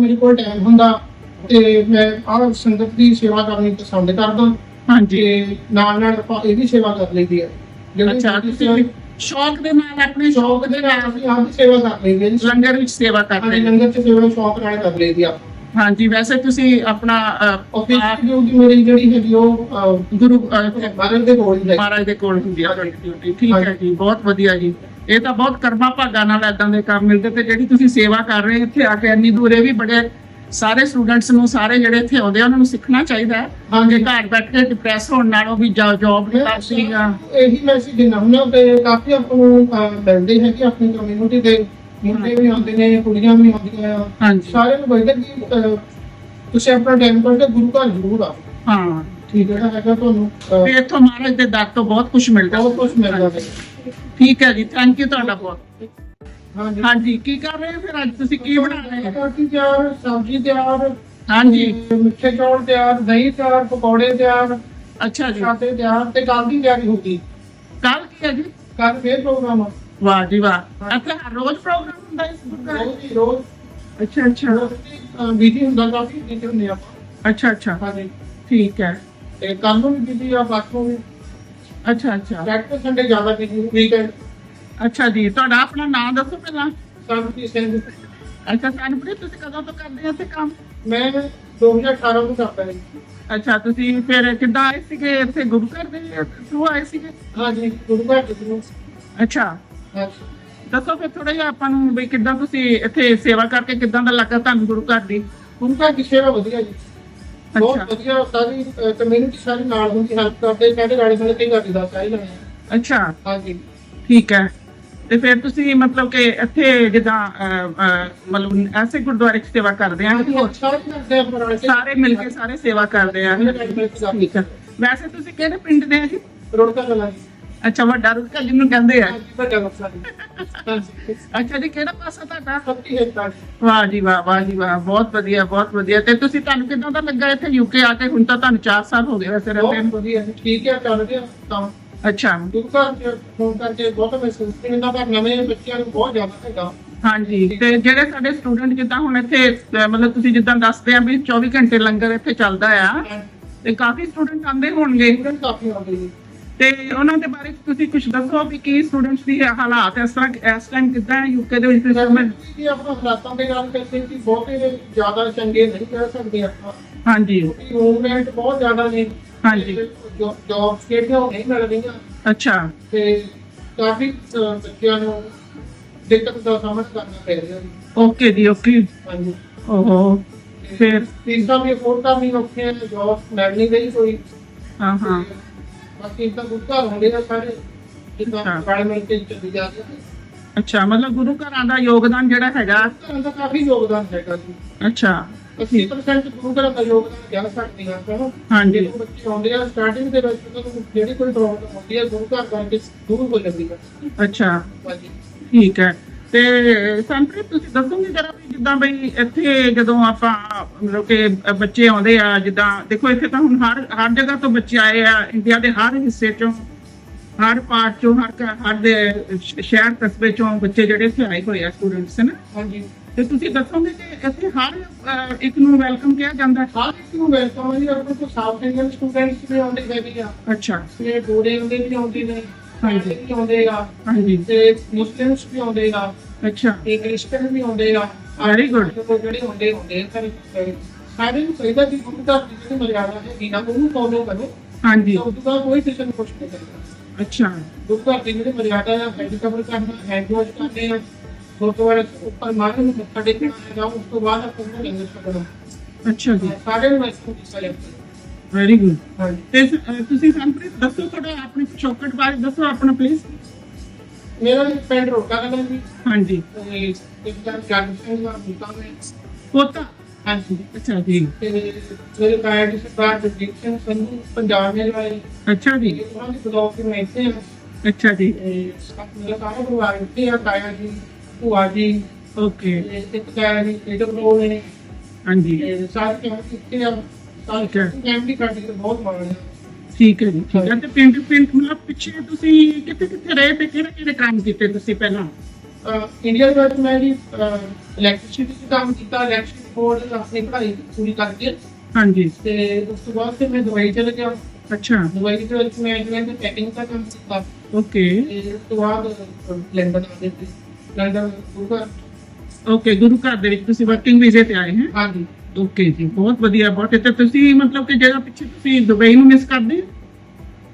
ਮੇਰੇ ਕੋਲ ਟਾਈਮ ਹੁੰਦਾ ਤੇ ਮੈਂ ਆਹ ਸੰਗਤ ਦੀ ਸੇਵਾ ਕਰਨੀ ਪਸੰਦ ਕਰਦਾ ਹਾਂਜੀ। ਤੇ ਨਾਲ ਨਾਲ ਆਪਾਂ ਇਹਦੀ ਸੇਵਾ ਕਰ ਲਈਦੀ ਹੈ। ਜਿਹੜੀ ਅੱਛਾ ਤੁਸੀਂ ਸ਼ੌਕ ਦੇ ਨਾਲ ਆਪਣੇ ਸ਼ੌਕ ਦੇ ਨਾਲ ਅਸੀਂ ਆਪ ਸੇਵਾ ਕਰ ਲਈਦੀ ਹੈ ਜੀ। ਲੰਗਰ ਵਿੱਚ ਸੇਵਾ ਹਾਂਜੀ ਕਰਦੇ ਹੋ। ਲੰਗਰ ਚ ਸੇਵਾ ਸ਼ੌਕ ਨਾਲ ਕਰ ਲਈਦੀ ਆ ਹਾਂਜੀ ਵੈਸੇ ਤੁਸੀਂ ਆਪਣਾ ਅਹ, ਆਫਿਸ ਦੀ ਡਿਊਟੀ ਮੇਰੀ ਜਿਹੜੀ ਹੈਗੀ ਉਹ ਅਹ, ਗੁਰੂ ਅਹ, ਦੇ ਕੋਲ ਹੀ ਹੈ। ਮਹਾਰਾਜ ਦੇ ਕੋਲ ਹੁੰਦੀ ਆ ਤੁਹਾਡੀ ਡਿਊਟੀ ਠੀਕ ਹੈ ਜੀ ਬਹੁਤ ਵਧੀਆ ਜੀ। ਇਹ ਤਾਂ ਬਹੁਤ ਕਰਮਾ ਭਾਗਾ ਨਾਲ ਏਦਾਂ ਦੇ ਕੰਮ ਮਿਲਦੇ ਤੇ ਜਿਹੜੀ ਤੁਸੀਂ ਸੇਵਾ ਕਰ ਰਹੇ ਇੱਥੇ ਆ ਕੇ ਇੰਨੀ ਦੂਰ ਇਹ ਵੀ ਬੜੇ ਸਾਰੇ ਸਟੂਡੈਂਟਸ ਨੂੰ ਸਾਰੇ ਜਿਹੜੇ ਇੱਥੇ ਆਉਂਦੇ ਆ ਉਹਨਾਂ ਨੂੰ ਸਿੱਖਣਾ ਚਾਹੀਦਾ ਹੈ। ਕਿ ਘਰ ਬੈਠ ਕੇ ਡਿਪਰੈਸ ਹੋਣ ਨਾਲੋਂ ਵੀ ਜੌਬ ਮੈਂ ਸੀਗਾ ਇਹੀ ਮੈਸੇਜ ਦੇਣਾ ਹੁੰਦਾ ਤੇ ਕਾਫੀ ਆਪਾਂ ਨੂੰ ਅਹ, ਮਿਲਦੇ ਹੈ ਕਿ ਆਪਣੀ ਕਮਿਊਨਿਟੀ ਦੇ। ਮੁੰਡੇ ਵੀ ਆਉਂਦੇ ਨੇ ਕੁੜੀਆਂ ਵੀ ਆਉਂਦੀਆਂ ਆ। ਹਾਂਜੀ। ਸਾਰਿਆਂ ਨੂੰ ਬੈਠੇ ਕਿ ਅਹ, ਤੁਸੀਂ ਆਪਣਾ ਟਾਈਮ ਕੱਢ ਕੇ ਗੁਰੂ ਘਰ ਜ਼ਰੂਰ ਆਓ। ਹਾਂ। ਠੀਕ ਹੈ ਹੈਗਾ ਤੁਹਾਨੂੰ ਅਹ, ਤੇ ਇੱਥੋਂ ਮਹਾਰਾਜ ਦੇ ਦਰ ਤੋਂ ਬਹੁਤ ਕੁਝ ਮਿਲਦਾ। ਬਹੁਤ ਕੁਝ ਮਿਲਦਾ ਹੈ। ਠੀਕ ਹੈ ਜੀ ਥੈਂਕ ਯੂ ਤੁਹਾਡਾ ਬਹੁਤ। ਹਾਂਜੀ। ਹਾਂਜੀ ਕੀ ਕਰ ਰਹੇ ਹੋ ਫਿਰ ਅੱਜ? ਤੁਸੀਂ ਕੀ ਬਣਾ ਰਹੇ ਹੋ? ਰੋਟੀ ਤਿਆਰ ਸਬਜ਼ੀ ਤਿਆਰ ਹਾਂਜੀ। ਤੇ ਮਿੱਠੇ ਚੌਲ ਤਿਆਰ ਦਹੀਂ ਤਿਆਰ ਪਕੌੜੇ ਤਿਆਰ ਅੱਛਾ ਜੀ। ਸਾਦੇ ਤਿਆਰ ਤੇ ਕੱਲ ਦੀ ਤਿਆਰੀ ਹੋ ਗਈ। ਕੱਲ ਕੀ ਹੈ ਜੀ? ਕੱਲ ਫੇਰ ਪ੍ਰੋਗਰਾਮ ਆ। ਵਾਹ ਜੀ ਵਾਹ। ਇੱਥੇ ਹਰ ਰੋਜ਼ ਪ੍ਰੋਗਰਾਮ ਹੁੰਦਾ ਇਸ ਗੁਰਦੁਆਰੇ ਰੋਜ਼ ਹੀ ਰੋਜ਼। ਅੱਛਾ ਅੱਛਾ। ਬੀਜੀ ਹੁੰਦਾ ਕਾਫੀ ਬੀਜੀ ਹੁੰਦੇ ਆ ਅੱਛਾ ਅੱਛਾ। ਹਾਂਜੀ। ਠੀਕ ਹੈ। ਤੇ ਕੱਲ ਨੂੰ ਵੀ ਬੀਜੀ ਆ ਬਾਕੀ ਵੀ। ਅੱਛਾ ਅੱਛਾ। ਸੈਟਰਡੇ ਸੰਡੇ ਜ਼ਿਆਦਾ ਬੀਜੀ ਵੀਕਐਂਡ ਅੱਛਾ ਜੀ ਤੁਹਾਡਾ ਆਪਣਾ ਨਾਮ ਦੱਸੋ ਪਹਿਲਾਂ। ਸੰਤੀ ਸਿੰਘ ਅੱਛਾ ਸਾਨਪ੍ਰੀਤ ਤੁਸੀਂ ਕਦੋਂ ਤੋਂ ਕਰਦੇ ਹੋ ਇੱਥੇ ਕੰਮ? ਮੈਂ 2018 ਤੋਂ ਕਰਦਾ ਹਾਂ ਅੱਛਾ ਤੁਸੀਂ ਫਿਰ ਕਿੱਦਾਂ ਆਏ ਸੀਗੇ? ਇੱਥੇ ਗੁਰੂ ਘਰ ਦੇ ਥਰੂ ਆਏ ਸੀਗੇ? ਹਾਂਜੀ ਗੁਰੂ ਘਰ ਦੇ ਨੂੰ ਅੱਛਾ। ਹਾਂਜੀ। ਦੱਸੋ ਫਿਰ ਥੋੜਾ ਜਿਹਾ ਆਪਾਂ ਨੂੰ ਵੀ ਕਿੱਦਾਂ ਤੁਸੀਂ ਇੱਥੇ ਸੇਵਾ ਕਰਕੇ ਕਿੱਦਾਂ ਦਾ ਲੱਗਾ ਤੁਹਾਨੂੰ ਗੁਰੂ ਘਰ ਦੀ? ਗੁਰੂ ਘਰ ਦੀ ਸੇਵਾ ਵਧੀਆ ਜੀ। ਅੱਛਾ। ਬਹੁਤ ਵਧੀਆ ਸਾਰੀ ਕਮਿਊਨਿਟੀ ਸਾਰੀ ਨਾਲ ਹੁੰਦੀ ਹੈਲਪ ਕਰਦੇ ਸਾਰੇ ਰਾਣੇ ਵਾਲੇ ਕਈ ਵਾਰ ਦਾ ਚਾਹੀਦਾ ਅੱਛਾ। ਹਾਂਜੀ। ਠੀਕ ਹੈ। ਤੇ ਫਿਰ ਤੁਸੀਂ ਮਤਲਬ ਕਿ ਇੱਥੇ ਜਿੱਦਾਂ ਮਤਲਬ ਐਸੇ ਗੁਰਦੁਆਰੇ 'ਚ ਸੇਵਾ ਕਰਦੇ ਆ। ਸਾਰੇ ਕਰਦੇ ਆ। ਮਿਲ ਕੇ ਸਾਰੇ ਸੇਵਾ ਕਰਦੇ ਆ। ਠੀਕ ਹੈ ਵੈਸੇ ਤੁਸੀਂ ਕਿਹੜੇ ਪਿੰਡ ਦੇ ਆ ਜੀ? ਰੋਡ ਕਰ ਲਾ ਅੱਛਾ ਵੱਡਾ ਰੁਕਾ ਜਿਹਨੂੰ ਕਹਿੰਦੇ ਆ। ਅੱਛਾ ਜੀ ਕਿਹੜਾ ਪਾਸਾ ਤੁਹਾਡਾ? ਵਾਹ ਜੀ ਵਾਹ ਵਾਹ ਜੀ ਵਾਹ ਬਹੁਤ ਵਧੀਆ ਬਹੁਤ ਵਧੀਆ। ਤੇ ਤੁਸੀਂ ਤੁਹਾਨੂੰ ਕਿਦਾਂ ਦਾ ਲੱਗਾ ਇੱਥੇ? ਯੂਕੇ ਆ ਕੇ ਹੁਣ ਤਾਂ ਤੁਹਾਨੂੰ 4 ਸਾਲ ਹੋ ਗਏ ਵੈਸੇ ਰਹਿੰਦੇ ਨੂੰ। ਠੀਕ ਹੈ ਚੱਲ ਰਿਹਾ ਕੰਮ ਅੱਛਾ। ਗੁਰੂ ਘਰ ਚ ਫੋਨ ਕਰਕੇ ਬਹੁਤ ਮਹਿਸੂਸ ਕੀਤਾ ਪਰ ਨਵੇਂ ਬੱਚਿਆਂ ਨੂੰ ਬਹੁਤ ਜ਼ਿਆਦਾ ਹੈਗਾ। ਹਾਂਜੀ ਤੇ ਜਿਹੜੇ ਸਾਡੇ ਸਟੂਡੈਂਟ ਜਿੱਦਾਂ ਹੁਣ ਇੱਥੇ ਅਹ, ਮਤਲਬ ਤੁਸੀਂ ਜਿੱਦਾਂ ਦੱਸਦੇ ਆ ਵੀ 24 ਘੰਟੇ ਲੰਗਰ ਇੱਥੇ ਚੱਲਦਾ ਆ ਤੇ ਕਾਫੀ ਸਟੂਡੈਂਟ ਆਉਂਦੇ ਹੋਣਗੇ। ਸਟੂਡੈਂਟ ਕਾਫੀ ਆਉਂਦੇ ਜੀ ਤੇ ਉਹਨਾਂ ਦੇ ਬਾਰੇ ਤੁਸੀਂ ਕੁਝ ਦੱਸੋ ਵੀ ਕੀ ਸਟੂਡੈਂਟਸ ਦੀ ਹਾਲਾਤ ਇਸ ਤਰ੍ਹਾਂ ਇਸ ਟਾਈਮ ਕਿੱਦਾਂ ਯੂਕੇ ਦੇ ਵਿੱਚ ਤੁਸੀਂ ਜੀ ਆਪਾਂ ਹਾਲਾਤਾਂ ਦੇ ਗੱਲ ਕਰਦੇ ਕਿ ਬਹੁਤੇ ਜ਼ਿਆਦਾ ਚੰਗੇ ਨਹੀਂ ਕਹਿ ਸਕਦੇ ਆਪਾਂ। ਹਾਂਜੀ। ਮੂਵਮੈਂਟ ਬਹੁਤ ਜ਼ਿਆਦਾ ਨੇ। ਹਾਂਜੀ। ਜੌਬ ਕਿਹੜੀਆਂ ਉਹ ਨਹੀਂ ਮਿਲ ਰਹੀਆਂ ਅੱਛਾ। ਤੇ ਕਾਫੀ ਅਹ, ਬੱਚਿਆਂ ਨੂੰ ਦਿੱਕਤ ਦਾ ਸਾਹਮਣਾ ਕਰਨਾ ਪੈ ਰਿਹਾ ਜੀ। ਓਕੇ ਜੀ ਓਕੇ ਹਾਂਜੀ। ਓਹੋ। ਫਿਰ? ਫੀਸਾਂ ਵੀ ਅਫੋਰਡ ਕਰਨੀ ਔਖੀ ਹੈ ਜੌਬ ਮਿਲ ਨਹੀਂ ਰਹੀ ਕੋਈ। ਹਾਂ ਹਾਂ। ਬਾਕੀ ਤਾਂ ਗੁੱਸਾ ਹੁੰਦੇ ਆ ਸਾਰੇ। ਜਿੱਦਾਂ ਅੱਛਾ। ਕਾਲੇ ਮਿਲ ਕੇ ਚੱਲੀ ਜਾਂਦੇ ਅੱਛਾ ਮਤਲਬ ਗੁਰੂ ਘਰਾਂ ਦਾ ਯੋਗਦਾਨ ਜਿਹੜਾ ਹੈਗਾ। ਘਰਾਂ ਦਾ ਕਾਫੀ ਯੋਗਦਾਨ ਹੈਗਾ ਜੀ। ਅੱਛਾ। 80% ਗੁਰੂ ਘਰਾਂ ਦਾ ਯੋਗਦਾਨ ਕਹਿ ਸਕਦੇ ਹਾਂ ਆਪਾਂ ਹਾਂਜੀ। ਜਦੋਂ ਬੱਚੇ ਆਉਂਦੇ ਆ ਸਟਾਰਟਿੰਗ ਦੇ ਵਿੱਚ ਉਹਨਾਂ ਨੂੰ ਜਿਹੜੀ ਕੋਈ ਪ੍ਰੋਬਲਮ ਹੁੰਦੀ ਹੈ ਗੁਰੂ ਘਰ ਕਰਕੇ ਦੂਰ ਹੋ ਜਾਂਦੀ ਹੈ ਅੱਛਾ। ਹਾਂਜੀ। ਠੀਕ ਹੈ। ਤੇ ਸੰਪ੍ਰੀਤ ਤੁਸੀਂ ਦੱਸੋਗੇ ਜਰਾ ਵੀ ਜਿੱਦਾਂ ਬਈ ਇੱਥੇ ਜਦੋਂ ਆਪਾਂ ਮਤਲਬ ਕਿ ਬੱਚੇ ਆਉਂਦੇ ਆ ਜਿੱਦਾਂ ਦੇਖੋ ਇੱਥੇ ਤਾਂ ਹੁਣ ਹਰ ਹਰ ਜਗ੍ਹਾ ਤੋਂ ਬੱਚੇ ਆਏ ਆ ਇੰਡੀਆ ਦੇ ਹਰ ਹਿੱਸੇ ਚੋਂ ਹਰ ਪਾਰਟ ਚੋਂ ਹਰ ਹਰ ਦੇ ਸ਼ਹਿਰ ਕਸਬੇ ਚੋਂ ਬੱਚੇ ਜਿਹੜੇ ਇੱਥੇ ਆਏ ਹੋਏ ਆ ਸਟੂਡੈਂਟਸ ਨੇ? ਹਾਂਜੀ। ਤੇ ਤੁਸੀਂ ਦੱਸੋਗੇ ਕਿ ਇੱਥੇ ਹਰ ਅਹ, ਇੱਕ ਨੂੰ ਵੈਲਕਮ ਕਿਹਾ ਜਾਂਦਾ? ਹੈ ਹਰ ਇੱਕ ਨੂੰ ਵੈਲਕਮ ਹੈ ਜੀ ਆਪਣੇ ਕੋਲ ਸਾਊਥ ਇੰਡੀਅਨ ਸਟੂਡੈਂਟਸ ਵੀ ਆਉਂਦੇ ਹੈਗੇ ਆ। ਅੱਛਾ। ਤੇ ਗੋਰੇ ਹੁੰਦੇ ਵੀ ਆਉਂਦੇ ਨੇ ਹਾਂਜੀ। ਹਾਂਜੀ ਵੀ ਆਉਂਦੇ ਆ। ਹਾਂਜੀ। ਤੇ ਮੁਸਲਿਮਸ ਵੀ ਆਉਂਦੇ ਆ। ਅੱਛਾ। ਤੇ ਕ੍ਰਿਸਚਨ ਵੀ ਆਉਂਦੇ ਆ। Very good. ਕੋਲ ਜਿਹੜੇ ਹੁੰਦੇ ਹੁੰਦੇ ਆ ਸਾਰੇ ਸਾਰੇ ਨੂੰ ਚਾਹੀਦਾ ਕਿ ਗੁਰੂ ਦੀ ਜਿਹੜੀ ਮਰਿਆਦਾ ਹੈ ਨਾ ਉਹਨੂੰ ਫੋਲੋ ਕਰੋ? ਹਾਂਜੀ। ਤਾਂ ਉਹਦਾ ਕੋਈ ਕਿਸੇ ਨੂੰ ਕੁਛ ਨਹੀਂ ਕਰਦਾ। ਅੱਛਾ। ਗੁਰੂ ਘਰ ਦੀ ਜਿਹੜੀ ਮਰਿਆਦਾ ਹੈ ਹੈਡ ਕਵਰ ਕਰਨਾ ਹੈਡ ਵਾਸ਼ ਕਰਨੇ ਆ ਗੁਰਦੁਆਰੇ ਉੱਪਰ ਮਾਰਨ ਨੂੰ ਮੱਥਾ ਟੇਕਣਾ ਹੈਗਾ ਉਸ ਤੋਂ ਬਾਅਦ ਆਪਾਂ ਨੂੰ ਲੰਗਰ ਛਕਣਾ ਅੱਛਾ ਜੀ। ਸਾਰੇ ਨੂੰ ਮੈਸੇਜ ਦਿੱਤਾ ਜਾਂਦਾ ਵੈਰੀ ਗੁੱਡ ਹਾਂਜੀ। ਤੇ ਅਹ, ਤੁਸੀਂ ਸੰਪ੍ਰੀਤ ਦੱਸੋ ਥੋੜਾ ਆਪਣੀ ਪਿਛੋਕੜ ਬਾਰੇ ਦੱਸੋ ਆਪਣਾ ਪਲੀਜ਼ ਮੇਰਾ ਪਿੰਡ ਰੋਕਾ ਕਲਾਂ ਜੀ। ਹਾਂਜੀ। ਤੇ ਇੱਕ ਤਾਂ ਜਨ ਸਿੰਘ ਦਾ ਬੂਟਾ ਵਿੱਚ ਪੋਤਾ? ਹਾਂਜੀ। ਅੱਛਾ ਜੀ। ਤੇ ਮੇਰੇ ਕਾਇਦ ਸਰਦਾਰ ਜਗਜੀਤ ਸਿੰਘ ਸੰਧੂ ਪੰਜਾਬ ਦੇ ਵਾਲੇ ਅੱਛਾ ਜੀ। ਉਹਨਾਂ ਦੀ ਦੇ ਮੈਂ ਇੱਥੇ ਹਾਂ ਅੱਛਾ ਜੀ। ਤੇ ਮੇਰਾ ਸਾਰਾ ਪਰਿਵਾਰ ਇੱਥੇ ਆ ਤਾਇਆ ਜੀ। ਭੂਆ ਜੀ ਓਕੇ। ਤੇ ਇੱਕ ਤਾਇਆ ਜੀ ਤੋਂ ਨੇ। ਹਾਂਜੀ। ਤੇ ਸਾਰੇ ਫੈਮਿਲੀ ਇੱਥੇ ਆ। ਠੀਕ ਹੈ। ਫੈਮਿਲੀ ਕੱਢ ਕੇ ਬਹੁਤ ਮਾਣ ਹੈ ਠੀਕ ਹੈ ਜੀ ਠੀਕ ਹੈ। ਤੇ ਪਿੰਡ ਪਿੰਡ ਮਤਲਬ ਪਿੱਛੇ ਤੁਸੀਂ ਕਿੱਥੇ ਕਿੱਥੇ ਰਹੇ ਤੇ ਕਿਹੜੇ ਕਿਹੜੇ ਕੰਮ ਕੀਤੇ ਤੁਸੀਂ ਪਹਿਲਾਂ? ਇੰਡੀਆ ਦੇ ਵਿੱਚ ਮੈਂ ਜੀ ਇਲੈਕਟ੍ਰਿਸਿਟੀ ਦਾ ਕੰਮ ਕੀਤਾ ਇਲੈਕਟ੍ਰਿਕ ਬੋਰਡ ਆਪਣੀ ਪੜ੍ਹਾਈ ਪੂਰੀ ਕਰਕੇ ਹਾਂਜੀ। ਤੇ ਉਸ ਤੋਂ ਬਾਅਦ ਫਿਰ ਮੈਂ ਦੁਬਈ ਚਲੇ ਗਿਆ। ਅੱਛਾ। ਦੁਬਈ ਦੇ ਵਿੱਚ ਮੈਂ ਤੇ ਪੈਕਿੰਗ ਦਾ ਕੰਮ ਕੀਤਾ। ਓਕੇ। ਤੇ ਉਸ ਤੋਂ ਬਾਅਦ ਲੰਡਨ ਆ ਗਏ ਓਕੇ ਗੁਰੂ ਘਰ ਦੇ ਵਿੱਚ ਤੁਸੀਂ ਵਰਕਿੰਗ ਵੀਜ਼ੇ ਤੇ ਆਏ ਹੈ? ਹਾਂਜੀ। ਓਕੇ ਜੀ ਬਹੁਤ ਵਧੀਆ ਬਹੁਤ ਤੇ ਤੁਸੀਂ ਮਤਲਬ ਕਿ ਜਗ੍ਹਾ ਪਿੱਛੇ ਤੁਸੀਂ ਦੁਬਈ ਨੂੰ ਮਿਸ ਕਰਦੇ ਹੋ?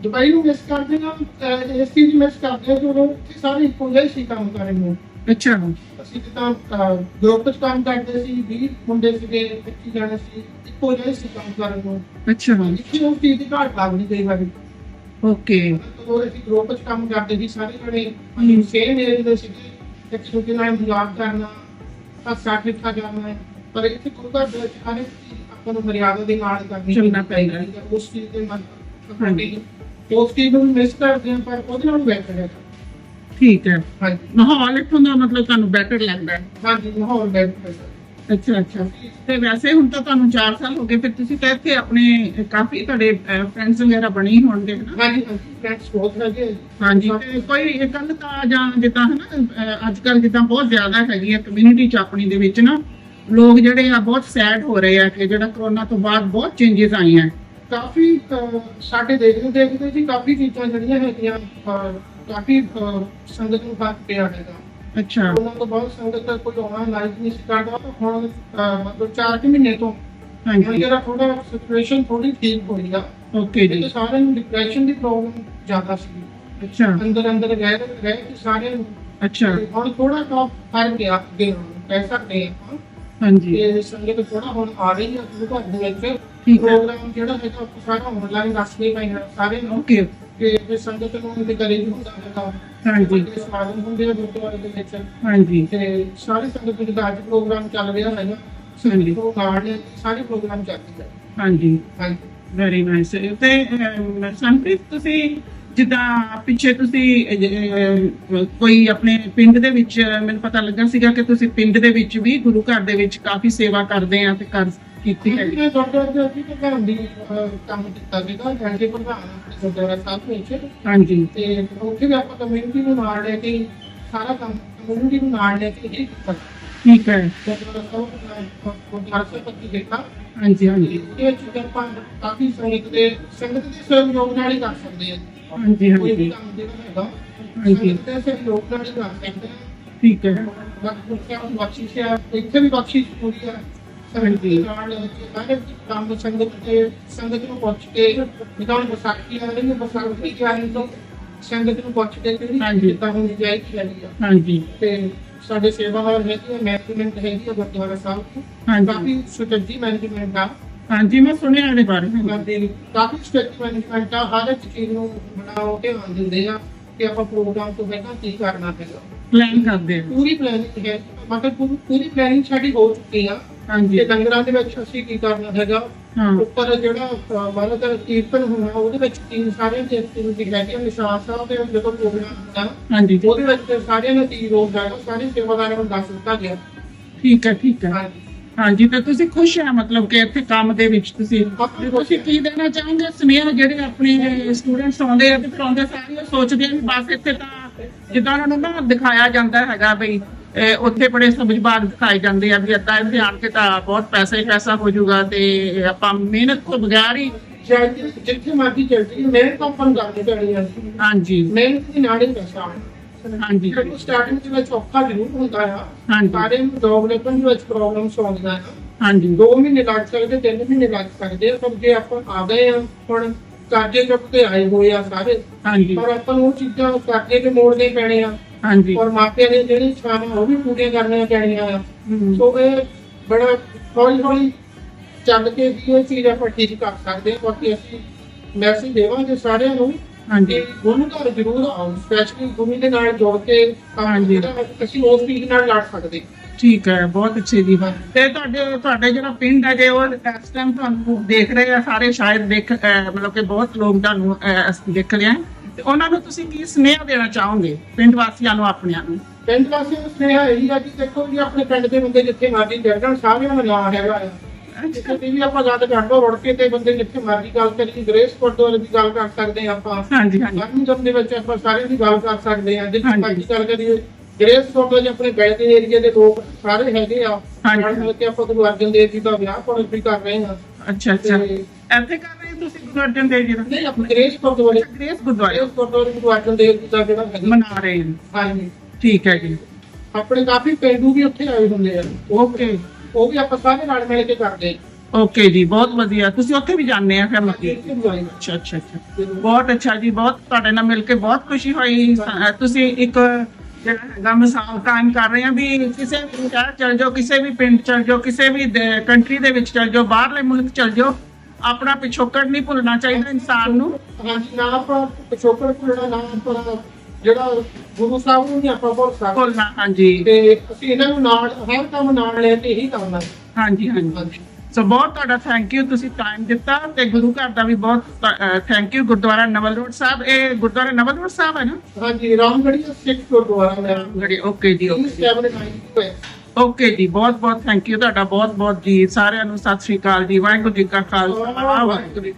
ਦੁਬਈ ਨੂੰ ਮਿਸ ਕਰਦੇ ਨਾ ਅਹ, ਇਸ ਚੀਜ਼ ਮਿਸ ਕਰਦੇ ਹਾਂ ਕਿ ਉਦੋਂ ਉੱਥੇ ਸਾਰੇ ਇੱਕੋ ਜਿਹੇ ਸੀ ਕੰਮ ਕਰ ਰਹੇ ਨੂੰ ਅੱਛਾ। ਅਸੀਂ ਜਿੱਦਾਂ ਗਰੁੱਪ ਵਿੱਚ ਕੰਮ ਕਰਦੇ ਸੀ 20 ਮੁੰਡੇ ਸੀਗੇ 25 ਜਣੇ ਸੀ ਇੱਕੋ ਜਿਹੇ ਸੀ ਕੰਮ ਕਰ ਰਹੇ ਨੂੰ ਅੱਛਾ। ਇੱਥੇ ਉਹ ਚੀਜ਼ ਦੀ ਘਾਟ ਲੱਗਦੀ ਕਈ ਵਾਰੀ। ਓਕੇ ਜਦੋਂ ਅਸੀਂ ਗਰੁੱਪ ਵਿੱਚ ਕੰਮ ਕਰਦੇ ਸੀ ਸਾਰੇ ਜਣੇ ਅਸੀਂ ਸੇਮ ਏਜ ਦੇ ਸੀਗੇ। ਇੱਕ ਦੂਜੇ ਨਾਲ ਮਜ਼ਾਕ ਕਰਨਾ ਹਾਸਾ ਠਿੱਠਾ ਕਰਨਾ ਪਰ ਇੱਥੇ ਗੁਰੂ ਘਰ ਦੇ ਵਿੱਚ ਸਾਰੇ ਚੀਜ਼ ਆਪਾਂ ਨੂੰ ਮਰਿਆਦਾ ਦੇ ਨਾਲ ਕਰਨੀ ਚੱਲਣਾ ਪਏਗਾ। ਉਸ ਚੀਜ਼ ਦੇ ਮਨ ਹਾਂਜੀ। ਉਸ ਚੀਜ਼ ਨੂੰ ਮਿਸ ਕਰਦੇ ਹਾਂ ਪਰ ਉਹਦੇ ਨਾਲ ਬਿਹਤਰ ਹੈ। ਠੀਕ ਹੈ। ਹਾਂਜੀ। ਮਾਹੌਲ ਇੱਥੋਂ ਦਾ ਮਤਲਬ ਤੁਹਾਨੂੰ ਬੈਟਰ ਲੱਗਦਾ ਹੈ। ਹਾਂਜੀ ਮਾਹੌਲ ਬਿਹਤਰ ਹੈ। ਅੱਛਾ ਅੱਛਾ। ਤੇ ਵੈਸੇ ਹੁਣ ਤਾਂ ਤੁਹਾਨੂੰ 4 ਸਾਲ ਹੋ ਗਏ ਫਿਰ ਤੁਸੀਂ ਤਾਂ ਇੱਥੇ ਆਪਣੇ ਕਾਫੀ ਤੁਹਾਡੇ ਫਰੈਂਡਸ ਵਗੈਰਾ ਬਣੇ ਹੀ ਹੋਣਗੇ ਨਾ? ਹਾਂਜੀ ਫਰੈਂਡਸ ਬਹੁਤ ਹੈਗੇ ਹਾਂਜੀ ਤੇ ਕੋਈ ਇਹ ਗੱਲ ਤਾਂ ਜਾਂ ਜਿੱਦਾਂ ਹਨਾ ਅੱਜ ਕੱਲ ਜਿੱਦਾਂ ਬਹੁਤ ਜ਼ਿਆਦਾ ਹੈਗੀ ਹੈ ਕਮਿਊਨਿਟੀ ਚ ਆਪਣੀ ਦੇ ਵਿੱਚ ਨਾ ਲੋਕ ਜਿਹੜੇ ਆ ਬਹੁਤ ਸੈਡ ਹੋ ਰਹੇ ਆ ਕਿ ਜਿਹੜਾ ਕਰੋਨਾ ਤੋਂ ਬਾਅਦ ਬਹੁਤ ਚੇਂਜਸ ਆਈਆਂ। ਕਾਫੀ ਸਾਡੇ ਦੇਖਦੇ ਦੇਖਦੇ ਜੀ ਕਾਫੀ ਚੀਜ਼ਾਂ ਜਿਹੜੀਆਂ ਹੈਗੀਆਂ ਕਾਫੀ ਸੰਗਤ ਨੂੰ ਫ਼ਰਕ ਪਿਆ ਹੈਗਾ। ਅੱਛਾ। ਉਹਨਾਂ ਤੋਂ ਬਹੁਤ ਸੰਗਤ ਦਾ ਕੋਈ ਆਉਣਾ ਲਾਈਕ ਨਹੀਂ ਸੀ ਕਰਦਾ ਤਾਂ ਹੁਣ ਅਹ, ਮਤਲਬ 4 ਮਹੀਨੇ ਤੋਂ ਹੁਣ ਹਾਂਜੀ ਜਿਹੜਾ ਥੋੜਾ ਸਿਚੁਏਸ਼ਨ ਥੋੜੀ ਠੀਕ ਹੋਈ ਆ। ਓਕੇ ਜੀ। ਸਾਰਿਆਂ ਨੂੰ ਡਿਪਰੈਸ਼ਨ ਦੀ ਪ੍ਰੋਬਲਮ ਜ਼ਿਆਦਾ ਸੀ। ਅੱਛਾ। ਅੰਦਰ ਅੰਦਰ ਰਹਿ ਰਹਿ ਕੇ ਸਾਰਿਆਂ ਨੂੰ। ਅੱਛਾ। ਹੁਣ ਥੋੜਾ ਤਾਂ ਫ਼ਰਕ ਆ ਅੱਗੇ ਨਾਲੋਂ, ਕਹਿ ਸਕਦੇ ਹਾਂ ਹਾਂਜੀ। ਤੇ ਸੰਗਤ ਥੋੜਾ ਹੁਣ ਆ ਰਹੀ ਆ ਗੁਰੂ ਘਰ ਦੇ ਵਿੱਚ। ਠੀਕ ਹੈ ਪ੍ਰੋਗਰਾਮ ਜਿਹੜਾ ਹੈਗਾ ਆਪਾਂ ਸਾਰਾ ਆਨਲਾਈਨ ਦੱਸਦੇ ਪਏ ਹਾਂ ਸਾਰੇ ਨੂੰ। ਓਕੇ ਕਿ ਸੰਗਤ ਨੂੰ ਤੇ ਕਰੇ ਹੁੰਦਾ ਹੈਗਾ ਹਾਂਜੀ। ਤੇ ਸਮਾਗਮ ਹੁੰਦੇ ਆ ਗੁਰਦੁਆਰੇ ਦੇ ਵਿੱਚ। ਹਾਂਜੀ। ਤੇ ਸਾਰੇ ਸੰਗਤ ਦੇ ਅੱਜ ਪ੍ਰੋਗਰਾਮ ਚੱਲ ਰਿਹਾ ਹੈਗਾ ਹਾਂਜੀ। ਉਹ ਕਾਰਡ ਸਾਰੇ ਪ੍ਰੋਗਰਾਮ ਚੱਲ ਰਹੇ। ਆ ਹਾਂਜੀ। ਹਾਂਜੀ। ਵੈਰੀ ਨਾਈਸ ਤੇ ਅਮ, ਸੰਪ੍ਰੀਤ ਤੁਸੀਂ ਜਿੱਦਾਂ ਪਿੱਛੇ ਤੁਸੀਂ ਕੋਈ ਆਪਣੇ ਪਿੰਡ ਦੇ ਵਿੱਚ ਮੈਨੂੰ ਪਤਾ ਲੱਗਾ ਸੀਗਾ ਕਿ ਤੁਸੀਂ ਪਿੰਡ ਦੇ ਵਿੱਚ ਵੀ ਗੁਰੂ ਘਰ ਦੇ ਵਿੱਚ ਕਾਫੀ ਸੇਵਾ ਕਰਦੇ ਆ ਤੇ ਕਰ ਕੀਤੀ ਹੈ। ਮੈਂ ਡਾਕਟਰ ਦੇ ਅੱਗੇ ਪ੍ਰਧਾਨ ਦੀ ਅਹ, ਕੰਮ ਕੀਤਾ ਸੀਗਾ ਘੰਟੇ ਪ੍ਰਧਾਨ ਆਪਣੇ ਗੁਰਦੁਆਰਾ ਸਾਹਿਬ ਵਿੱਚ। ਹਾਂਜੀ। ਤੇ ਉੱਥੇ ਵੀ ਆਪਾਂ ਕਮਿਊਨਿਟੀ ਨੂੰ ਨਾਲ ਲੈ ਕੇ ਸਾਰਾ ਕੰਮ ਕਮਿਊਨਿਟੀ ਨੂੰ ਨਾਲ ਲੈ ਕੇ ਹੀ ਕੀਤਾ। ਠੀਕ ਹੈ। ਗੁਰਦੁਆਰਾ ਸਾਹਿਬ ਗੁਰਦੁਆਰਾ ਸਾਹਿਬ ਪੱਤੀ ਦੇਖਾ ਹਾਂਜੀ ਹਾਂਜੀ। ਇਹ ਚੀਜ਼ਾਂ ਆਪਾਂ ਕਾਫੀ ਸੰਗਤ ਦੇ ਸੰਗਤ ਦੇ ਸਹਿਯੋਗ ਨਾਲ ਹੀ ਕਰ ਸਕਦੇ ਹਾਂ। ਹਾਂਜੀ ਕੋਈ ਵੀ ਹਾਂਜੀ ਕੰਮ ਜਿਹੜਾ ਹੈਗਾ ਹਾਂਜੀ। ਸੰਗਤ ਦੇ ਸਹਿਯੋਗ ਨਾਲ ਹੀ ਕਰ ਸਕਦੇ ਹਾਂ। ਠੀਕ ਹੈ। ਬਖਸ਼ਿਸ਼ ਹੈ ਇੱਥੇ ਵੀ ਬਖਸ਼ਿਸ਼ ਪੂਰੀ ਹੈ। ਸਾਰੇ ਕੰਮ ਸੰਗਤ ਦੇ ਸੰਗਤ ਨੂੰ ਪੁੱਛ ਕੇ ਹੁਣ ਵਿਸਾਖੀ ਆ ਰਹੀ ਹੈ ਵਿਸਾਖੀ ਦੀ ਆਈ ਤੋਂ ਸੰਗਤ ਨੂੰ ਪੁੱਛ ਕੇ ਜਿਹੜੀ ਹਾਂਜੀ। ਜਿੱਦਾਂ ਹੁਣ ਜਾਇਜ਼ ਹੈਗੀ ਆ ਹਾਂਜੀ। ਤੇ ਸਾਡੇ ਸੇਵਾਵਾਰ ਹੈਗੀ ਹੈ ਮੈਨੇਜਮੈਂਟ ਹੈਗੀ ਹੈ ਗੁਰਦੁਆਰਾ ਸਾਹਿਬ ਦੀ। ਹਾਂਜੀ। ਕਾਫੀ ਸੁਚੱਜੀ ਮੈਨੇਜਮੈਂਟ ਆ। ਹਾਂਜੀ ਮੈਂ ਸੁਣਿਆ ਇਹਦੇ ਬਾਰੇ। ਕਰਦੇ ਕਾਫੀ ਸੁਚੱਜੀ ਮੈਨੇਜਮੈਂਟ ਆ। ਹਰ ਇੱਕ ਚੀਜ਼ ਨੂੰ ਬਣਾਓ ਧਿਆਨ ਦਿੰਦੇ ਆ ਕਿ ਆਪਾਂ ਪ੍ਰੋਗਰਾਮ ਤੋਂ ਪਹਿਲਾਂ ਕੀ ਕਰਨਾ ਹੈਗਾ। ਪਲਾਨ ਕਰਦੇ ਆ। ਪੂਰੀ ਪਲੈਨਿੰਗ ਹੈ। ਮਤਲਬ ਪੂਰੀ- ਪੂਰੀ ਪਲੈਨਿੰਗ ਸਾਡੀ ਹੋ ਚੁੱਕੀ ਆ। ਹਾਂਜੀ। ਤੇ ਲੰਗਰਾਂ ਦੇ ਵਿੱਚ ਅਸੀਂ ਕੀ ਕਰਨਾ ਹੈਗਾ? ਹਾਂ। ਉੱਪਰ ਜਿਹੜਾ ਮਾਨਤ ਕੀਰਤਨ ਹੋਣਾ ਉਹਦੇ ਵਿੱਚ ਕੀ ਸਾਰਿਆਂ ਦੇ ਤਿੰਨ ਦੀ ਹੈਗੀ ਨਿਸ਼ਾਨ ਸਾਹਿਬ ਦੇ ਜਦੋਂ ਪ੍ਰੋਗਰਾਮ ਹੁੰਦਾ ਹਾਂਜੀ। ਉਹਦੇ ਵਿੱਚ ਸਾਰਿਆਂ ਨੇ ਕੀ ਰੋਲ ਜਾਏਗਾ ਸਾਰੇ ਸੇਵਾਦਾਰਾਂ ਨੂੰ ਦੱਸ ਦਿੱਤਾ ਗਿਆ। ਠੀਕ ਹੈ ਠੀਕ ਹੈ। ਹਾਂਜੀ। ਹਾਂਜੀ ਤਾਂ ਤੁਸੀਂ ਖੁਸ਼ ਹੈ ਮਤਲਬ ਕਿ ਇੱਥੇ ਕੰਮ ਦੇ ਵਿੱਚ ਤੁਸੀਂ? ਤੁਸੀਂ ਕੀ ਦੇਣਾ ਚਾਹੋਗੇ? ਸੁਨੇਹਾ ਜਿਹੜੇ ਆਪਣੇ ਸਟੂਡੈਂਟਸ ਆਉਂਦੇ ਆ ਤੇ ਪੜਾਉਂਦੇ ਸਾਰੇ ਉਹ ਸੋਚਦੇ ਆ ਵੀ ਬਸ ਇੱਥੇ ਤਾਂ ਜਿੱਦਾਂ ਉਹਨਾਂ ਨੂੰ ਨਾ ਦਿਖਾਇਆ ਜਾਂਦਾ ਹੈਗਾ ਬਈ ਉੱਥੇ ਬੜੇ ਸਮਝਬਾਗ ਦਿਖਾਏ ਜਾਂਦੇ ਆ ਵੀ ਏਦਾਂ ਇੱਥੇ ਆਣ ਕੇ ਤਾਂ ਬਹੁਤ ਪੈਸਾ ਹੀ ਪੈਸਾ ਹੋ ਜਾਊਗਾ ਤੇ ਆਪਾਂ ਮਿਹਨਤ ਤੋਂ ਬਗੈਰ ਹੀ ਜਿੱਥੇ ਮਰਜ਼ੀ ਚੱਲ ਜੀ ਮਿਹਨਤ ਤਾਂ ਆਪਾਂ ਨੂੰ ਕਰਨੀ ਪੈਣੀ ਆ ਹਾਂਜੀ। ਮਿਹਨਤ ਦੀ ਨਾਲ ਹੀ ਪੈਸਾ ਆਉਣਾ ਹਾਂਜੀ। ਕਿਉਂਕਿ ਸਟਾਰਟਿੰਗ ਦੇ ਵਿੱਚ ਔਖਾ ਜ਼ਰੂਰ ਹੁੰਦਾ ਆ। ਹਾਂਜੀ। ਸਾਰੇ ਨੂੰ ਜੋਬ ਲੱਗਣ ਦੇ ਵਿੱਚ ਪ੍ਰੋਬਲਮਸ ਆਉਂਦੀਆਂ ਆ। ਹਾਂਜੀ। 2 ਮਹੀਨੇ ਲੱਗ ਸਕਦੇ 3 ਮਹੀਨੇ ਲੱਗ ਸਕਦੇ ਪਰ ਜੇ ਆਪਾਂ ਆ ਗਏ ਆ ਹੁਣ ਕਰਜ਼ੇ ਚੁੱਕ ਕੇ ਆਏ ਹੋਏ ਆ ਸਾਰੇ ਹਾਂਜੀ। ਪਰ ਆਪਾਂ ਨੂੰ ਉਹ ਚੀਜ਼ਾਂ ਕਰਜ਼ੇ ਤੇ ਮੋੜਨੇ ਪੈਣੇ ਆ। ਹਾਂਜੀ। ਔਰ ਮਾਪਿਆਂ ਦੀਆਂ ਜਿਹੜੀ ਇੱਛਾਵਾਂ ਉਹ ਵੀ ਪੂਰੀਆਂ ਕਰਨੀਆਂ ਪੈਣੀਆਂ ਆ। ਹਮ, ਸੋ ਇਹ ਬੜਾ ਹੌਲੀ ਹੌਲੀ ਚੱਲ ਕੇ ਵੀ ਇਹ ਚੀਜ਼ ਆਪਾਂ ਠੀਕ ਕਰ ਸਕਦੇ ਹਾਂ। ਬਾਕੀ ਅਸੀਂ ਮੈਸੇਜ ਦੇਵਾਂਗੇ ਸਾਰਿਆਂ ਨੂੰ ਹਾਂਜੀ। ਕਿ ਗੁਰੂ ਘਰ ਜ਼ਰੂਰ ਆਓ ਸਪੈਸ਼ਲੀ ਗੁਰੂ ਦੇ ਨਾਲ ਜੁੜ ਕੇ ਹਾਂਜੀ। ਅਸੀਂ ਉਸ ਚੀਜ਼ ਨਾਲ ਲੜ ਸਕਦੇ। ਠੀਕ ਹੈ ਬਹੁਤ ਅੱਛੇ ਜੀ। ਤੇ ਤੁਹਾਡੇ ਤੁਹਾਡੇ ਜਿਹੜਾ ਪਿੰਡ ਹੈ ਜੇ ਉਹ ਇਸ ਟਾਈਮ ਤੁਹਾਨੂੰ ਦੇਖ ਰਹੇ ਆ ਸਾਰੇ ਸ਼ਾਇਦ ਦੇਖ ਅਹ ਮਤਲਬ ਕਿ ਬਹੁਤ ਲੋਕ ਤੁਹਾਨੂੰ ਅਹ, ਅਸੀਂ ਦੇਖ ਰਹੇ ਆ। ਤੇ ਉਹਨਾਂ ਨੂੰ ਤੁਸੀਂ ਕੀ ਸੁਨੇਹਾ ਦੇਣਾ ਚਾਹੋਗੇ ਪਿੰਡ ਵਾਸੀਆਂ ਨੂੰ ਆਪਣਿਆਂ ਨੂੰ? ਪਿੰਡ ਵਾਸੀਆਂ ਨੂੰ ਸੁਨੇਹਾ ਇਹੀ ਆ ਕਿ ਦੇਖੋ ਜੀ ਆਪਣੇ ਪਿੰਡ ਦੇ ਬੰਦੇ ਜਿੱਥੇ ਮਰਜ਼ੀ ਜਾਣ ਸਾਰਿਆਂ ਦਾ ਨਾਂ ਹੈਗਾ ਆ। ਕਿਸੇ ਦੀ ਵੀ ਆਪਾਂ ਗੱਲ ਕਰ ਲਓ ਰੁੜ ਕੇ ਤੇ ਬੰਦੇ ਜਿੱਥੇ ਮਰਜ਼ੀ ਗੱਲ ਕਰੀ ਗ੍ਰੇਸ ਗੁਰਦੁਆਰੇ ਦੀ ਗੱਲ ਕਰ ਸਕਦੇ ਆ ਆਪਾਂ। ਹਾਂਜੀ ਹਾਂਜੀ। ਬਰਮਿੰਗਮ ਦੇ ਵਿੱਚ ਆਪਾਂ ਸਾਰਿਆਂ ਦੀ ਗੱਲ ਕਰ ਸਕਦੇ ਆ ਜਿੱਥੇ। ਮਰਜ਼ੀ ਗੱਲ ਕਰੀਏ। ਗ੍ਰੇਸ ਗੁਰਦੁਆਰੇ ਆਪਣੇ ਪਿੰਡ ਦੇ ਏਰੀਆ ਦੇ ਲੋਕ ਸਾਰੇ ਹੈਗੇ ਆ। ਹਾਂਜੀ। ਕੇ ਆਪਾਂ ਗੁਰੂ ਅਰਜਨ ਦੇਵ ਜੀ ਦਾ ਵਿਆਹ ਪਰ ਵੀ ਕਰ ਰਹੇ ਆ ਅੱਛਾ ਅੱਛਾ। ਇੱਥੇ ਕਰ ਹੋ ਤੁਸੀਂ ਗੁਰੂ ਅਰਜਨ ਦੇਵ ਜੀ ਦਾ ਨਹੀਂ ਆਪਣੇ ਗ੍ਰੇਸ ਗੁਰਦੁਆਰੇ ਗ੍ਰੇਸ ਗੁਰਦੁਆਰੇ। ਗ੍ਰੇਸ ਗੁਰਦੁਆਰੇ ਗੁਰੂ ਅਰਜਨ ਦੇਵ ਜੀ ਦਾ ਜਿਹੜਾ ਹੈਗਾ। ਮਨਾ ਰਹੇ ਹਨ ਹਾਂਜੀ। ਠੀਕ ਹੈ ਜੀ। ਆਪਣੇ ਕਾਫੀ ਪਿੰਡੂ ਵੀ ਉੱਥੇ ਆਏ ਹੁੰਦੇ ਆ। ਓਕੇ। ਉਹ ਵੀ ਆਪਾਂ ਸਾਰੇ ਨਾਲ ਮਿਲ ਕੇ ਕਰਦੇ ਓਕੇ ਜੀ ਬਹੁਤ ਵਧੀਆ। ਤੁਸੀਂ ਉੱਥੇ ਵੀ ਜਾਂਦੇ ਆ ਫਿਰ ਮੱਕੀ? ਆ। ਅੱਛਾ ਅੱਛਾ ਅੱਛਾ। ਬਹੁਤ ਅੱਛਾ ਜੀ ਬਹੁਤ ਤੁਹਾਡੇ ਨਾਲ ਮਿਲ ਕੇ ਬਹੁਤ ਖੁਸ਼ੀ ਹੋਈ। ਤੁਸੀਂ ਇੱਕ ਜਿਹੜਾ ਹੈਗਾ ਮਿਸਾਲ ਕਾਇਮ ਕਰ ਰਹੇ ਆ ਵੀ ਕਿਸੇ ਵੀ ਸ਼ਹਿਰ ਚਲ ਜਾਓ ਕਿਸੇ ਵੀ ਪਿੰਡ ਚਲ ਜਾਓ ਕਿਸੇ ਵੀ ਕੰਟਰੀ ਦੇ ਵਿੱਚ ਚਲ ਜਾਓ ਬਾਹਰਲੇ ਮੁਲਕ ਚਲ ਜਾਓ। ਆਪਣਾ ਪਿਛੋਕੜ ਨਹੀਂ ਭੁੱਲਣਾ ਚਾਹੀਦਾ ਇਨਸਾਨ ਨੂੰ। ਹਾਂਜੀ ਨਾ ਆਪਾਂ ਪਿਛੋਕੜ ਭੁੱਲਣਾ ਨਾ ਆਪਾਂ ਜਿਹੜਾ ਗੁਰੂ ਸਾਹਿਬ ਨੂੰ ਨਹੀਂ ਆਪਾਂ ਭੁੱਲ ਸਕਦੇ। ਭੁੱਲਣਾ ਹਾਂਜੀ। ਤੇ ਅਸੀਂ ਇਹਨਾਂ ਨੂੰ ਨਾਲ ਹਰ ਕੰਮ ਨਾਲ ਲੈ ਕੇ ਹੀ ਕਰਨਾ ਹਾਂਜੀ ਹਾਂਜੀ। ਸੋ ਬਹੁਤ ਤੁਹਾਡਾ ਥੈਂਕ ਯੂ ਤੁਸੀਂ ਟਾਈਮ ਦਿੱਤਾ ਤੇ ਗੁਰੂ ਘਰ ਦਾ ਵੀ ਬਹੁਤ thank you Gurdwara Naval road Sahib. ਇਹ ਗੁਰਦੁਆਰਾ ਨਵਲ ਰੋਡ ਸਾਹਿਬ ਹੈ ਨਾ? ਹਾਂਜੀ ਰਾਮਗੜੀ ਸਿੱਖ ਗੁਰਦੁਆਰਾ। ਮੇਰਾ ਗੜੀ ਓਕੇ ਜੀ। ਓਕੇ ਓਕੇ ਜੀ, ਬਹੁਤ ਬਹੁਤ ਥੈਂਕ ਯੂ ਤੁਹਾਡਾ, ਬਹੁਤ ਬਹੁਤ ਜੀ, ਸਾਰਿਆਂ ਨੂੰ ਸਤਿ ਸ਼੍ਰੀ ਅਕਾਲ ਜੀ, ਵਾਹਿਗੁਰੂ ਜੀ ਕਾ ਖਾਲਸਾ, ਵਾਹਿਗੁਰੂ ਜੀ